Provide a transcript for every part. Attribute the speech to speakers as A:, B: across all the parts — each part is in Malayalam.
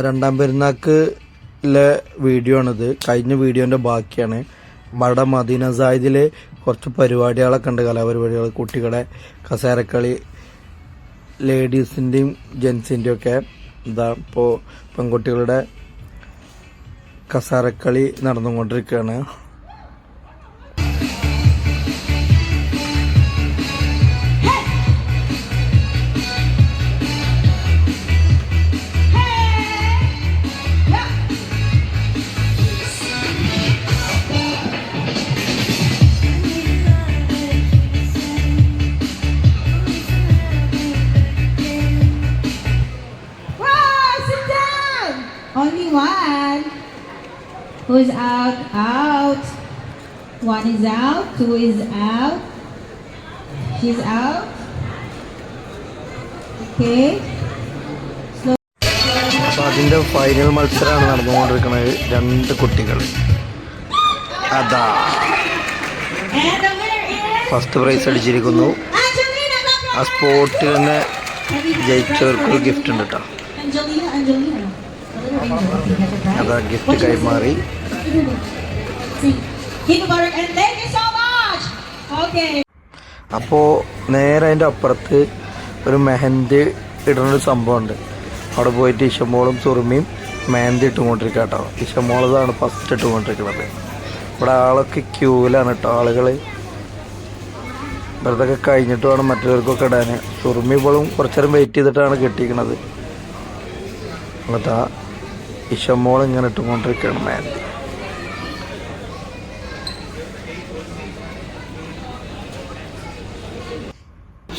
A: രണ്ടാം പെരുന്നാക്കിലെ വീഡിയോ ആണിത് കഴിഞ്ഞ വീഡിയോന്റെ ബാക്കിയാണ്. മട മദീന സാഹിദിൽ കുറച്ച് പരിപാടികളൊക്കെ ഉണ്ട്. കലാപരിപാടികൾ കുട്ടികളെ കസേരക്കളി ലേഡീസിന്റെയും ജെൻസിന്റെയും ഒക്കെ ഇതാ ഇപ്പോൾ പെൺകുട്ടികളുടെ കസാരക്കളി നടന്നുകൊണ്ടിരിക്കുകയാണ്.
B: Who's out? Out. One is out. Two is out. She's out. Okay.
A: അപ്പൊ അതിന്റെ ഫൈനൽ മത്സരമാണ് നടന്നുകൊണ്ടിരിക്കുന്നത് രണ്ട് കുട്ടികൾ അതാ ഫസ്റ്റ് പ്രൈസ് അടിച്ചിരിക്കുന്നു. ആ സ്പോട്ടിൽ തന്നെ ജയിച്ചവർക്ക് ഗിഫ്റ്റ് ഉണ്ട് കേട്ടോ അതാ ഗിഫ്റ്റ്? കൈമാറി. അപ്പോൾ നേരെ അതിന്റെ അപ്പുറത്ത് ഒരു മെഹന്തി ഇടുന്നൊരു സംഭവമുണ്ട്. അവിടെ പോയിട്ട് ഇഷമോളും സുറുമിയും മെഹന്തി ഇട്ടുകൊണ്ടിരിക്കുക കേട്ടോ. ഇഷമോളതാണ് ഫസ്റ്റ് ഇട്ടുകൊണ്ടിരിക്കുന്നത്. ഇവിടെ ആളൊക്കെ ക്യൂവിലാണ് കേട്ടോ ആളുകൾ ഇവരതൊക്കെ കഴിഞ്ഞിട്ട് വേണം മറ്റുള്ളവർക്കൊക്കെ ഇടാൻ സുറുമി ഇപ്പോഴും കുറച്ചു നേരം വെയിറ്റ് ചെയ്തിട്ടാണ് കിട്ടിയിരിക്കുന്നത്. എന്നിട്ടാ ഇഷമോൾ ഇങ്ങനെ ഇട്ടുകൊണ്ടിരിക്കുകയാണ് മേന്തി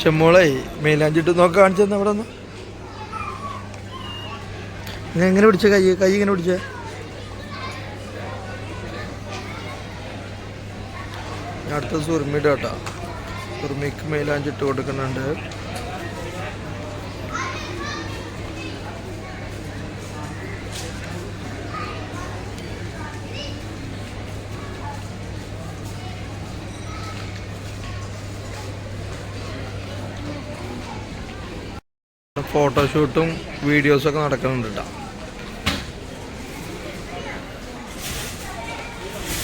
A: ഷമ്മോളെ മേലാഞ്ചിട്ട് നോക്കി കാണിച്ചു തന്നെ അവിടെ ഒന്ന് എങ്ങനെ പിടിച്ച കൈ കൈ ഇങ്ങനെ പിടിച്ച. അടുത്ത സുർമിയുടെ കേട്ടോ. സുർമിക്ക് മേലാഞ്ചിട്ട് കൊടുക്കുന്നുണ്ട്. ഫോട്ടോഷൂട്ടും വീഡിയോസൊക്കെ നടക്കുന്നുണ്ട് കേട്ടോ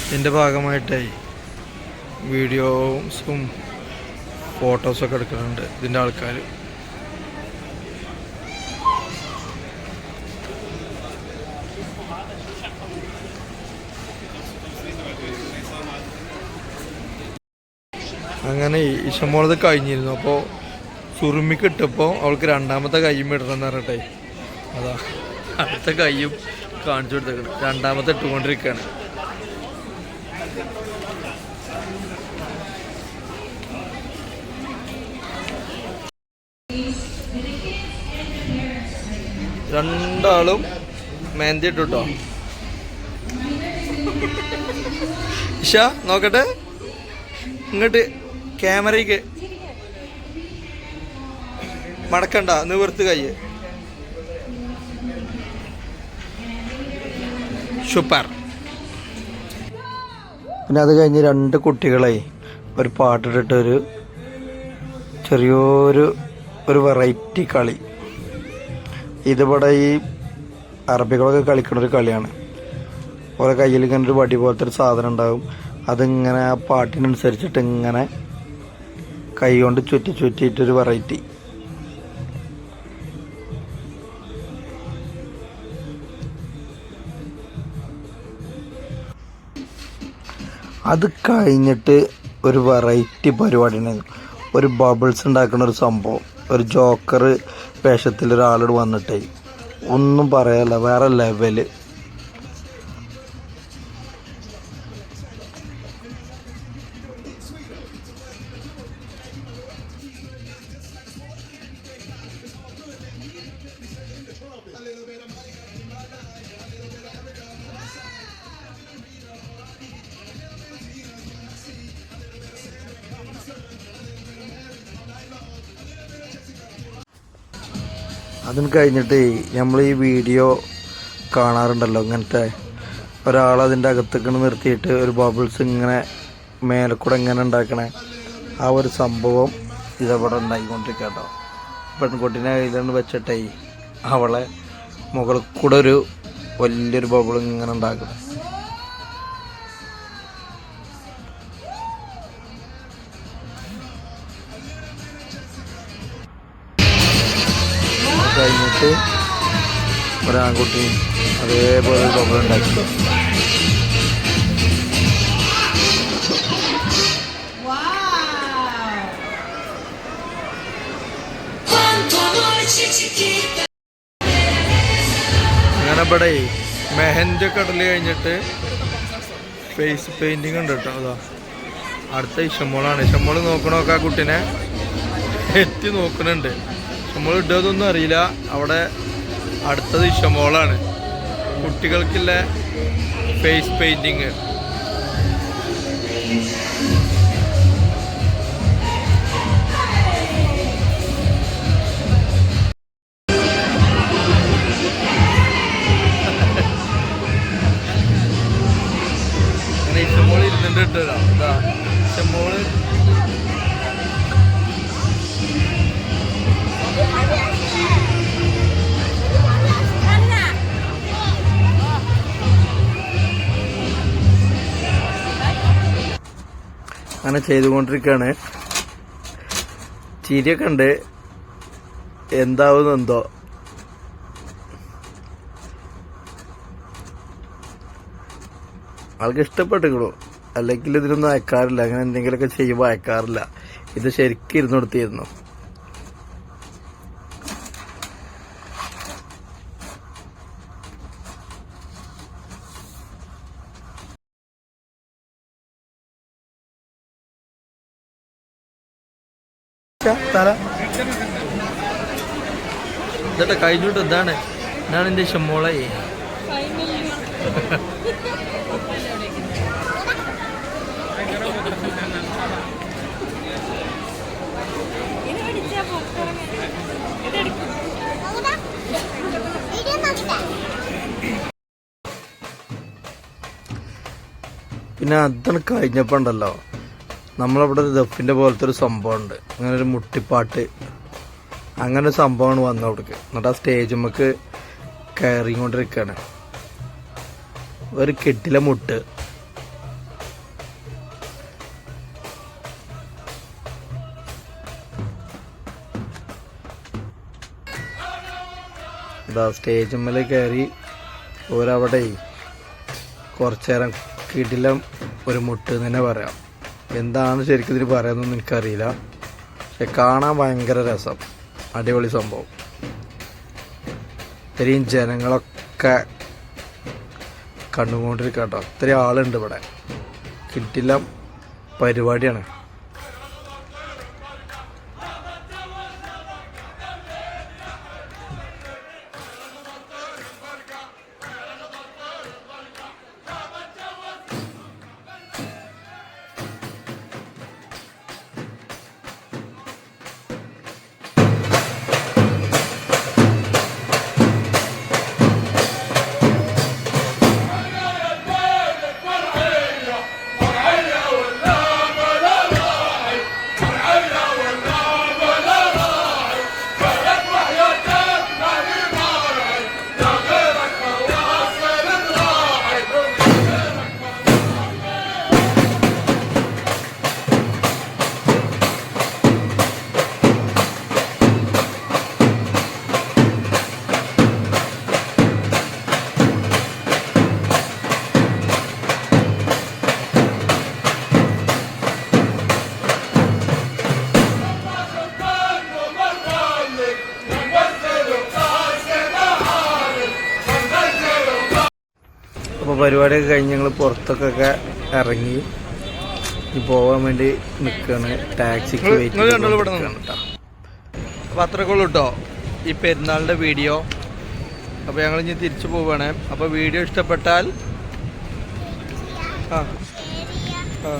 A: ഇതിന്റെ ഭാഗമായിട്ടായി വീഡിയോസും ഫോട്ടോസൊക്കെ എടുക്കുന്നുണ്ട് ഇതിന്റെ ആൾക്കാർ അങ്ങനെ ഈ ഇഷമോളത് കഴിഞ്ഞിരുന്നു. അപ്പോൾ സുറുമിക്ക് ഇട്ടപ്പോൾ അവൾക്ക് രണ്ടാമത്തെ കൈയും ഇടണമെന്ന് പറഞ്ഞിട്ടേ. അതാ അടുത്ത കൈയും കാണിച്ചു കൊടുത്തേക്കണം. രണ്ടാമത്തെ ഇട്ടുകൊണ്ടിരിക്കുകയാണ് രണ്ടാളും മെഹന്തി ഇട്ടു കേട്ടോ ഇഷ നോക്കട്ടെ. ഇങ്ങോട്ട് ക്യാമറയ്ക്ക്. മടക്കണ്ട നിവർത്ത് കൈ. സൂപ്പർ. പിന്നെ അത് കഴിഞ്ഞ് രണ്ട് കുട്ടികളെ ഒരു പാട്ടിട്ടിട്ട് ഒരു ചെറിയൊരു ഒരു വെറൈറ്റി കളി. ഇതിവിടെ ഈ അറബികളൊക്കെ കളിക്കുന്ന ഒരു കളിയാണ്. ഓരോ കയ്യിൽ ഇങ്ങനെ ഒരു വടി പോലത്തെ ഒരു സാധനം ഉണ്ടാകും. അതിങ്ങനെ ആ പാട്ടിനനുസരിച്ചിട്ട് ഇങ്ങനെ കൈ കൊണ്ട് ചുറ്റി ചുറ്റിയിട്ടൊരു വെറൈറ്റി അത് കഴിഞ്ഞിട്ട് ഒരു വെറൈറ്റി പരിപാടി ഒരു ബബിൾസ് ഉണ്ടാക്കുന്ന ഒരു സംഭവം. ഒരു ജോക്കർ വേഷത്തിൽ ഒരാളോട് വന്നിട്ടേ. ഒന്നും പറയാല്ല വേറെ ലെവൽ അതിന് കഴിഞ്ഞിട്ട് നമ്മൾ ഈ വീഡിയോ കാണാറുണ്ടല്ലോ ഇങ്ങനത്തെ. ഒരാൾ അതിന്റെ അകത്തേക്ക് നിർത്തിയിട്ട് ഒരു ബബിൾസ് ഇങ്ങനെ മേലെ കൂടെ ഇങ്ങനെ ഉണ്ടാക്കണേ. ആ ഒരു സംഭവം ഇതവിടെ ഉണ്ടായിക്കൊണ്ടിരിക്കുക കേട്ടോ പെൺകുട്ടീനെ കയ്യിലാണ് വെച്ചിട്ടേ അവളെ മുകളിൽ കൂടെ ഒരു വലിയൊരു ബബിൾ ഇങ്ങനെ ഉണ്ടാക്കും കഴിഞ്ഞിട്ട് ഒരാൺകുട്ടി അതേപോലെ ഒരു ഉണ്ടാക്കി. അങ്ങനെ ഇവിടെ മെഹന്റെ കടൽ കഴിഞ്ഞിട്ട് ഫേസ് പെയിന്റിങ് ഉണ്ട് കേട്ടോ അതാ. അടുത്ത ഇഷമോളാണ് ഇഷമോൾ നോക്കണമൊക്കെ ആ കുട്ടീനെ? എത്തി നോക്കുന്നുണ്ട് ഇഷമോൾ ഇട്ടതൊന്നും അറിയില്ല. അവിടെ അടുത്തത് ഇഷമോളാണ്. കുട്ടികൾക്കുള്ള ഫേസ് പെയിന്റിങ് ഇഷമോൾ ഇരുന്നിട്ട് ഇട്ടതാ. ഇതാ. ഇഷമോൾ അങ്ങനെ ചെയ്തുകൊണ്ടിരിക്കുകയാണ് ചിരിയൊക്കെ ഉണ്ട്. എന്താവുന്നെന്തോ ആൾക്ക് ഇഷ്ടപ്പെട്ടിക്കണു അല്ലെങ്കിൽ ഇതിനൊന്നും അയക്കാറില്ല. അങ്ങനെ എന്തെങ്കിലുമൊക്കെ ചെയ്യുമ്പോൾ അയക്കാറില്ല. ഇത് ശരിക്കും ഇരുന്ന് കൊടുത്തിരുന്നു. തല. ഇതട്ടെ കഴിഞ്ഞോട്ട് എന്താണ് ഇതാണ് എന്റെ ഷമ്മോളെ പിന്നെ അതാണ് കഴിഞ്ഞപ്പോൾ ഉണ്ടല്ലോ. നമ്മളവിടെ ഒരു ദഫിന്റെ പോലത്തെ ഒരു സംഭവമുണ്ട്. അങ്ങനെ ഒരു മുട്ടിപ്പാട്ട്. അങ്ങനെ ഒരു സംഭവമാണ് വന്നത് അവിടേക്ക് എന്നിട്ട് ആ സ്റ്റേജ് നമുക്ക് കയറിക്കൊണ്ടിരിക്കുകയാണ് ഒരു കെട്ടിലെ മുട്ട്. ഇതാ സ്റ്റേജ് മേലെ കയറി ഓരവിടെ കുറച്ചു നേരം കിടിലം ഒരു മുട്ട് എന്ന് തന്നെ പറയാം. എന്താണ് ശരിക്കും ഇതിന് പറയുന്നതെന്ന് എനിക്കറിയില്ല. പക്ഷെ കാണാൻ ഭയങ്കര രസം. അടിപൊളി സംഭവം. ഇത്രയും ജനങ്ങളൊക്കെ കണ്ടുകൊണ്ടിരിക്കുക കേട്ടോ അത്രയും ആളുണ്ട് ഇവിടെ. കിട്ടില്ല പരിപാടിയാണ്. പരിപാടിയൊക്കെ കഴിഞ്ഞ് ഞങ്ങൾ പുറത്തൊക്കെ ഇറങ്ങി ഈ പോവാൻ വേണ്ടി നിൽക്കുകയാണ് ടാക്സിക്ക് വെയിറ്റ് അപ്പോൾ അത്രയൊക്കെ ഉള്ളൂ കേട്ടോ. ഈ പെരുന്നാളിന്റെ വീഡിയോ. അപ്പോൾ ഞങ്ങൾ ഇനി തിരിച്ചു പോവുകയാണ് അപ്പോൾ വീഡിയോ ഇഷ്ടപ്പെട്ടാൽ ആ. ആ.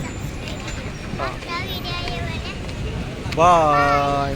A: ബായ്